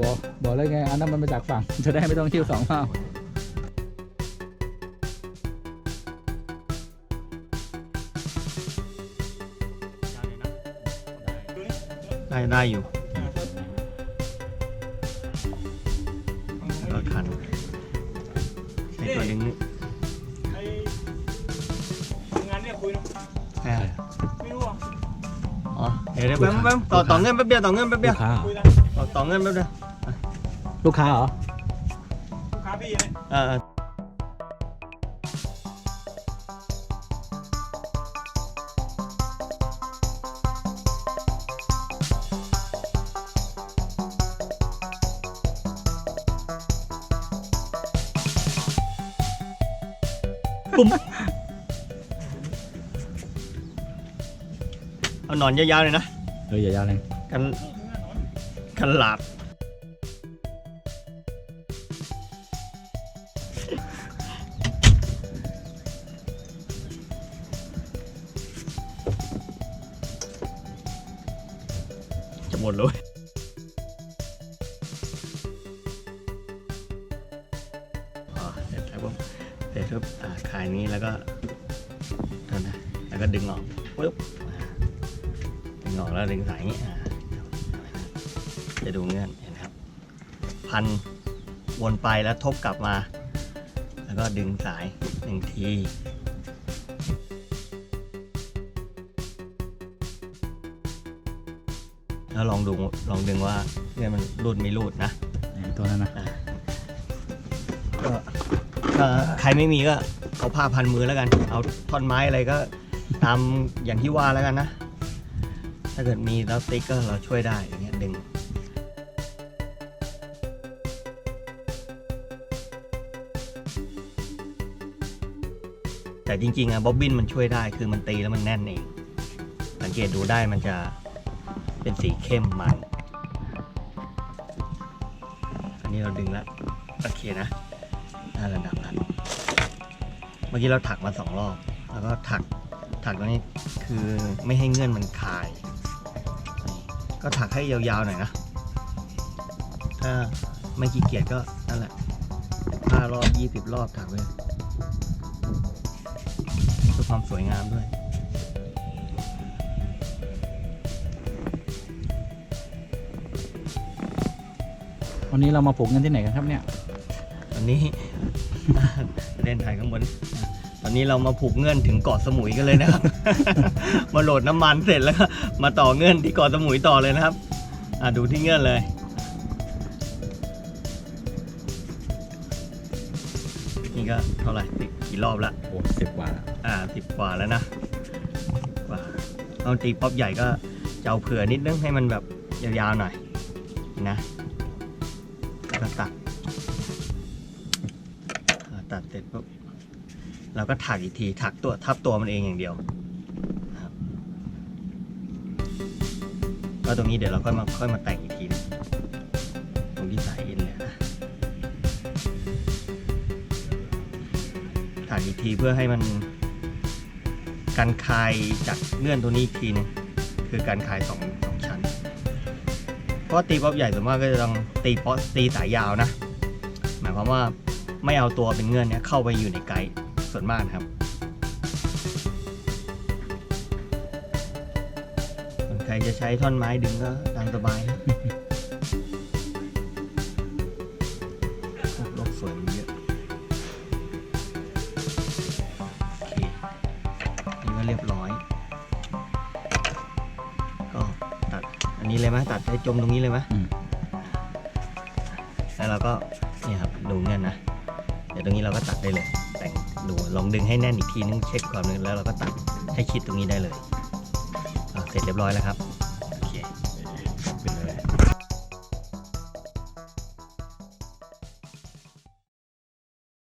บอกเลยไงอันนั้นมันมาจากฝั่ง จะได้ไม่ต้องคิ้วสองเป้าได้ได้อยู่ก็คันใช้ตัวดึงนี่ไอ้งานเนี่ยคุยนะอ่าไม่รู้อะอ๋อเดี๋ยวเดี๋ยวแป๊บแป๊บต่อต่อเงินแป๊บเดียวต่อเงินแป๊บเดีลูยวกค้าคุยนะต่อต่อเงินแป๊บเดียว ลูกค้าเหรอ ลูกค้าพี่เนี่ยอ่าเอาหนอนยาวๆเลยนะ เอออย่ายาวเลยกัน กันหลาด หมดเลยเสร็จแล้วปุ๊บเสร็จปุ๊บอ่าขายนี้แล้วก็เท่านั้นแล้วก็ดึงออกปุ๊บอ่าดึงออกแล้วดึงสายอย่างนี้จะดูเงื่อนเห็นไหมครับ พันวนไปแล้วทบกลับมา แล้วก็ดึงสายหนึ่งที แล้วลองดูลองดึงว่าเงื่อนมันรูดไม่รูดนะตัวนั้นนะก็ถ้าใครไม่มีก็เอาผ้าพันมือแล้วกัน เอาท่อนไม้อะไรก็ตามอย่างที่ว่าแล้วกันนะ ถ้าเกิดมีแล้วติ๊กก็เราช่วยได้อย่างเงี้ยดึงแต่จริงๆอะบ๊อบบินมันช่วยได้คือมันตีแล้วมันแน่นเอง สังเกตดูได้มันจะ เป็นสีเข้มมัน อันนี้เราดึงแล้วโอเคนะได้ระดับแล้วเมื่อกี้เราถักมาสองรอบ แล้วก็ถักถักตรงนี้คือไม่ให้เงื่อนมันคาย ก็ถักให้ยาวๆหน่อยนะ ถ้าไม่ขี้เกียจก็นั่นแหละห้ารอบยี่สิบรอบถักเลยเพื่อความสวยงามด้วย วันนี้เรามาผูกเงินที่ไหนกันครับเนี่ย ตอนนี้ เล่นถ่ายข้างบน ตอนนี้เรามาผูกเงื่อนถึงเกาะสมุยกันเลยนะครับ มาโหลดน้ำมันเสร็จแล้วก็มาต่อเงื่อนที่เกาะสมุยต่อเลยนะครับ อะดูที่เงื่อนเลย นี่ก็เท่าไหร่สิบกี่รอบละ โอ้สิบกว่าอ่าสิบกว่าแล้วนะกว่าตอนตีป๊อปใหญ่ก็จะเอาเผื่อนิดนึงให้มันแบบยาวๆหน่อยนะแล้ว ก็ตัดตัดเสร็จปุ๊บเราก็ถักอีกทีถักตัวทับตัวมันเองอย่างเดียวนะครับแล้วตรงนี้เดี๋ยวเราค่อยมาค่อยมาแต่งอีกทีนึงตรงที่สายเอ็นเลยนะถักอีกทีเพื่อให้มันการคลายจากเงื่อนตัวนี้อีกทีหนึงคือการคลายสองสอง เพราะตีป๊อปใหญ่ส่วนมากก็จะต้องตีป๊อปตีสายยาวนะ หมายความว่าไม่เอาตัวเป็นเงื่อนเนี่ยเข้าไปอยู่ในไกด์ส่วนมากครับใครจะใช้ท่อนไม้ดึงก็ตามสบายนะโลกสวย อันนี้เลยไหมตัดให้จมตรงนี้เลยไหมอืม แล้วเราก็เนี่ยครับดูเงี้ยนะ เดี๋ยวตรงนี้เราก็ตัดได้เลย แต่งดูลองดึงให้แน่นอีกทีนึงเช็คความนึงแล้วเราก็ตัดให้ชิดตรงนี้ได้เลยอะเสร็จเรียบร้อยแล้วครับ